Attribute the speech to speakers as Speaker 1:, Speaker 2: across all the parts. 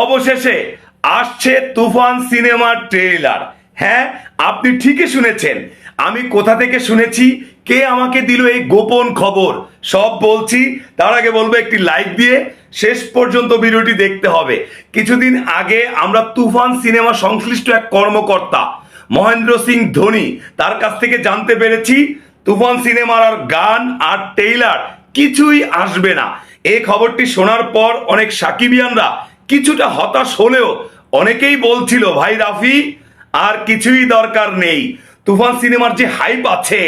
Speaker 1: অবশেষে আসছে তুফান সিনেমার ট্রেলার হ্যাঁ আপনি ঠিকই শুনেছেন। আমি কোথা থেকে শুনেছি? কে আমাকে দিল এই গোপন খবর? সব বলছি, তার আগে বলব একটি লাইক দিয়ে শেষ পর্যন্ত ভিডিওটি দেখতে হবে। কিছুদিন আগে আমরা তুফান সিনেমা সংশ্লিষ্ট এক কর্মকর্তা, মহেন্দ্র সিং ধোনি, তার কাছ থেকে জানতে পেরেছি, তুফান সিনেমার আর গান আর টেইলার কিছুই আসবে না। এই খবরটি শোনার পর অনেক সাকিবিয়ানরা কিছুটা হতাশ হলেও অনেকেই বলছিল, ভাই রাফি, আর কিছুই দরকার নেই। তুফান সিনেমার যে হাইপ আছে,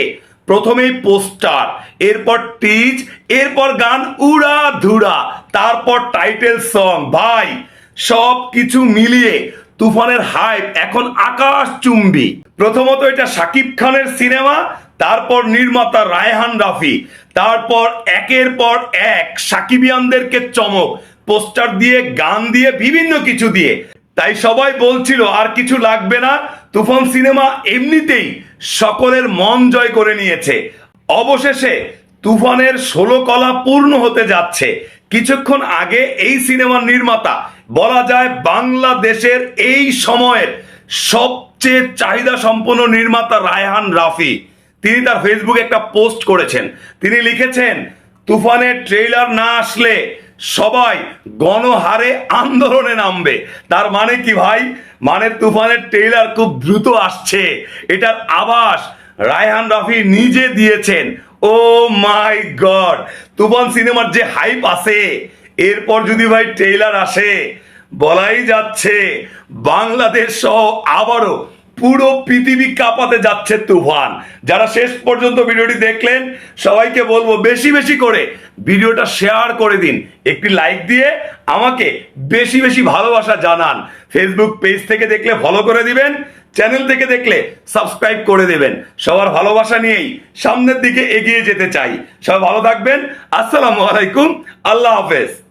Speaker 1: প্রথমেই পোস্টার এরপর টিজ এরপর গান উড়া ধুরা তারপর টাইটেল সং ভাই, সব কিছু মিলিয়ে তুফানের হাইপ এখন আকাশ চুম্বি। প্রথমত এটা শাকিব খানের সিনেমা, তারপর নির্মাতা রায়হান রাফি, তারপর একের পর এক সাকিবিয়ানদেরকে চমক। পোস্টার দিয়ে, গান দিয়ে, বিভিন্ন কিছু দিয়ে। তাই সবাই বলছিল, আর কিছু লাগবে না। তুফান সিনেমা এমনিতেই সকলের মন জয় করে নিয়েছে। অবশেষে তুফানের ষোলো কলা পূর্ণ হতে যাচ্ছে। কিছুক্ষণ আগে এই সিনেমার নির্মাতা, বলা যায় বাংলাদেশের এই সময়ের সবচেয়ে চাহিদা সম্পন্ন নির্মাতা রায়হান রাফি। তিনি তার ফেসবুকে একটা পোস্ট করেছেন। তিনি লিখেছেন, তুফানের ট্রেইলার না আসলে সবাই গণহারে আন্দোলনে নামবে। তার মানে কি ভাই? মানে তুফানের ট্রেইলার খুব দ্রুত আসছে। এটার আভাস রায়হান রাফি নিজে দিয়েছেন। ও মাই গড! তুফান সিনেমার যে হাইপ আছে, এরপর যদি ভাই ট্রেইলার আসে, বলাই যাচ্ছে বাংলাদেশ সহ আবারও পুরো পৃথিবী কাঁপাতে যাচ্ছে তুফান। যারা শেষ পর্যন্ত ভিডিওটি দেখলেন, সবাইকে বলব বেশি বেশি করে ভিডিওটা শেয়ার করে দিন। একটি লাইক দিয়ে আমাকে বেশি বেশি ভালোবাসা জানান। ফেসবুক পেজ থেকে দেখলে ফলো করে দিবেন চ্যানেল থেকে দেখলে সাবস্ক্রাইব করে দেবেন। সবার ভালোবাসা নিয়েই সামনের দিকে এগিয়ে যেতে চাই। সবাই ভালো থাকবেন। আসসালামু আলাইকুম। আল্লাহ হাফেজ।